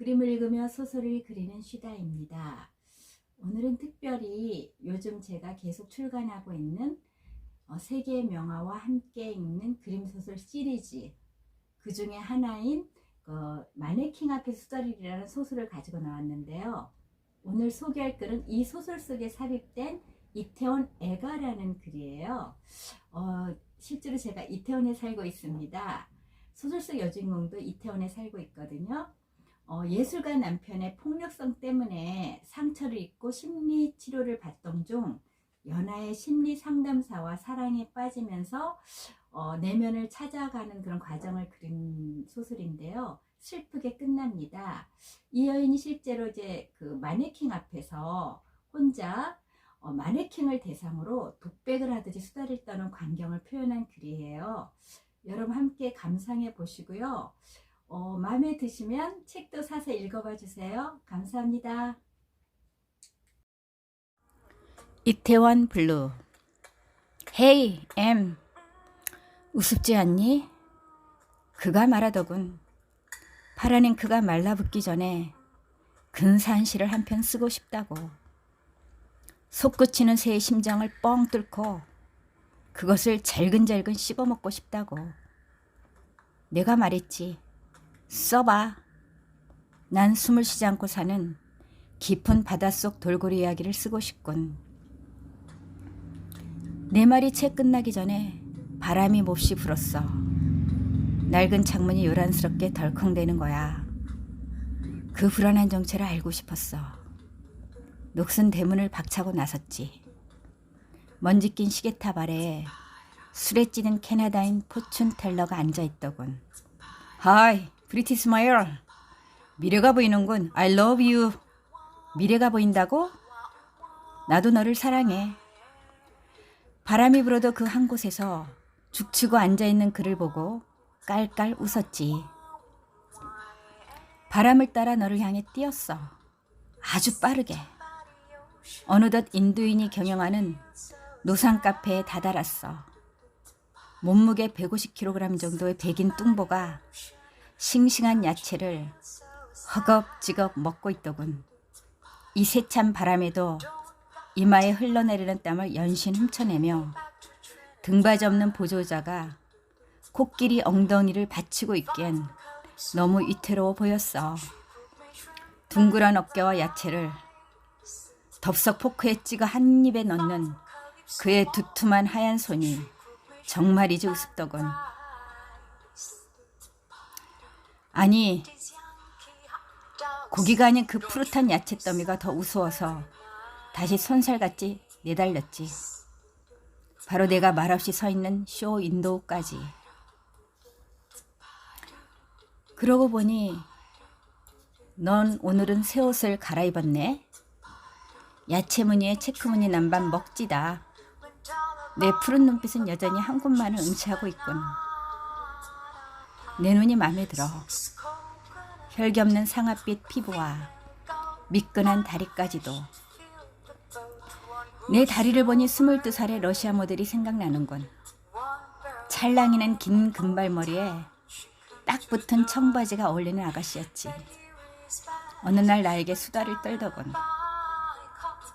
그림을 읽으며 소설을 그리는 쉬다입니다. 오늘은 특별히 요즘 제가 계속 출간하고 있는 어, 세계의 명화와 함께 읽는 그림 소설 시리즈 그 중에 하나인 그 마네킹 앞에 수다리라는 소설을 가지고 나왔는데요. 오늘 소개할 글은 이 소설 속에 삽입된 이태원 애가라는 글이에요. 어, 실제로 제가 이태원에 살고 있습니다. 소설 속 여주인공도 이태원에 살고 있거든요. 어, 예술가 남편의 폭력성 때문에 상처를 입고 심리 치료를 받던 중 연하의 심리 상담사와 사랑에 빠지면서 어, 내면을 찾아가는 그런 과정을 그린 소설인데요. 슬프게 끝납니다. 이 여인이 실제로 이제 그 마네킹 앞에서 혼자 어, 마네킹을 대상으로 독백을 하듯이 수다를 떠는 광경을 표현한 글이에요. 여러분 함께 감상해 보시고요. 어, 마음에 드시면 책도 사서 읽어봐 주세요. 감사합니다. 이태원 블루 헤이 엠 우습지 않니? 그가 말하더군. 파란 잉크가 말라붙기 전에 근사한 시를 한 편 쓰고 싶다고. 솟구치는 새의 심장을 뻥 뚫고 그것을 잘근잘근 씹어먹고 싶다고. 내가 말했지. 써봐. 난 숨을 쉬지 않고 사는 깊은 바닷속 돌고래 이야기를 쓰고 싶군. 내 말이 채 끝나기 전에 바람이 몹시 불었어. 낡은 창문이 요란스럽게 덜컹대는 거야. 그 불안한 정체를 알고 싶었어. 녹슨 대문을 박차고 나섰지. 먼지 낀 시계탑 아래에 술에 찌든 캐나다인 포춘 텔러가 앉아 있더군. 하이, 브리티 스마일. 미래가 보이는군. I love you. 미래가 보인다고? 나도 너를 사랑해. 바람이 불어도 그 한 곳에서 죽치고 앉아있는 그를 보고 깔깔 웃었지. 바람을 따라 너를 향해 뛰었어. 아주 빠르게. 어느덧 인도인이 경영하는 노상 카페에 다다랐어. 몸무게 150kg 정도의 백인 뚱보가 싱싱한 야채를 허겁지겁 먹고 있더군. 이 세찬 바람에도 이마에 흘러내리는 땀을 연신 훔쳐내며 등받이 없는 보조자가 코끼리 엉덩이를 받치고 있기엔 너무 위태로워 보였어. 둥그런 어깨와 야채를 덥석 포크에 찍어 한 입에 넣는 그의 두툼한 하얀 손이 정말이지 우습더군. 아니, 고기가 아닌 그 푸릇한 야채 더미가 더 우스워서 다시 손살같이 내달렸지. 바로 내가 말없이 서 있는 쇼 윈도우까지. 그러고 보니 넌 오늘은 새 옷을 갈아입었네. 야채 무늬에 체크 무늬 남반 먹지다. 내 푸른 눈빛은 여전히 한 곳만을 응시하고 있군. 내 눈이 마음에 들어. 혈기 없는 상아빛 피부와 미끈한 다리까지도. 내 다리를 보니 22살의 러시아 모델이 생각나는군. 찰랑이는 긴 금발머리에 딱 붙은 청바지가 어울리는 아가씨였지. 어느 날 나에게 수다를 떨더군.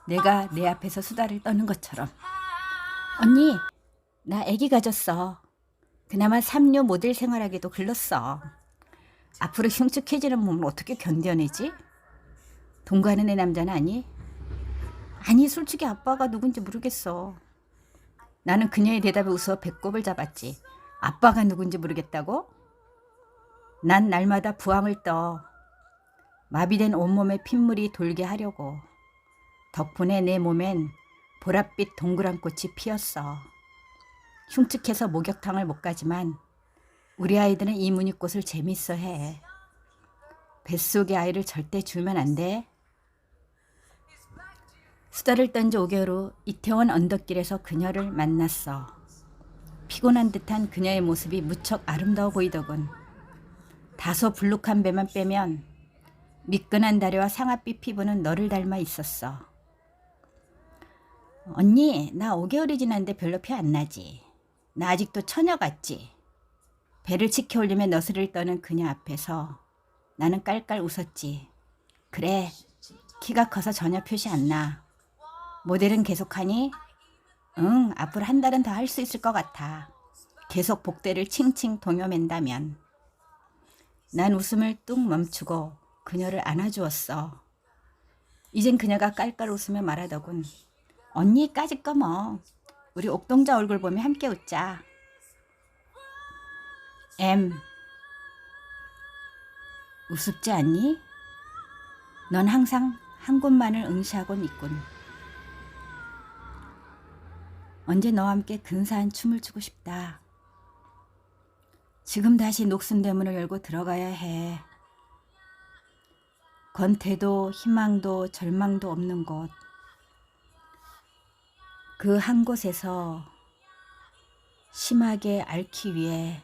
내가 내 앞에서 수다를 떠는 것처럼. 언니, 나 아기 가졌어. 그나마 3류 모델 생활하기도 글렀어. 앞으로 흉측해지는 몸을 어떻게 견뎌내지? 동거하는 애 남자는 아니? 아니, 솔직히 아빠가 누군지 모르겠어. 나는 그녀의 대답에 웃어 배꼽을 잡았지. 아빠가 누군지 모르겠다고? 난 날마다 부항을 떠. 마비된 온몸에 핏물이 돌게 하려고. 덕분에 내 몸엔 보랏빛 동그란 꽃이 피었어. 흉측해서 목욕탕을 못 가지만 우리 아이들은 이 무늬꽃을 재밌어 해. 뱃속의 아이를 절대 주면 안 돼. 수다를 떤 지 5개월 후 이태원 언덕길에서 그녀를 만났어. 피곤한 듯한 그녀의 모습이 무척 아름다워 보이더군. 다소 불룩한 배만 빼면 미끈한 다리와 상아빛 피부는 너를 닮아 있었어. 언니, 나 5개월이 지났는데 별로 피 안 나지. 나 아직도 처녀 같지. 배를 치켜 올리며 너스를 떠는 그녀 앞에서 나는 깔깔 웃었지. 그래, 키가 커서 전혀 표시 안 나. 모델은 계속하니? 응, 앞으로 한 달은 더 할 수 있을 것 같아. 계속 복대를 칭칭 동여맨다면. 난 웃음을 뚝 멈추고 그녀를 안아주었어. 이젠 그녀가 깔깔 웃으며 말하더군. 언니 까짓 거 뭐. 우리 옥동자 얼굴 보며 함께 웃자. M. 우습지 않니? 넌 항상 한 곳만을 응시하곤 있군. 언제 너와 함께 근사한 춤을 추고 싶다. 지금 다시 녹슨 대문을 열고 들어가야 해. 권태도 희망도 절망도 없는 곳. 그 한 곳에서 심하게 앓기 위해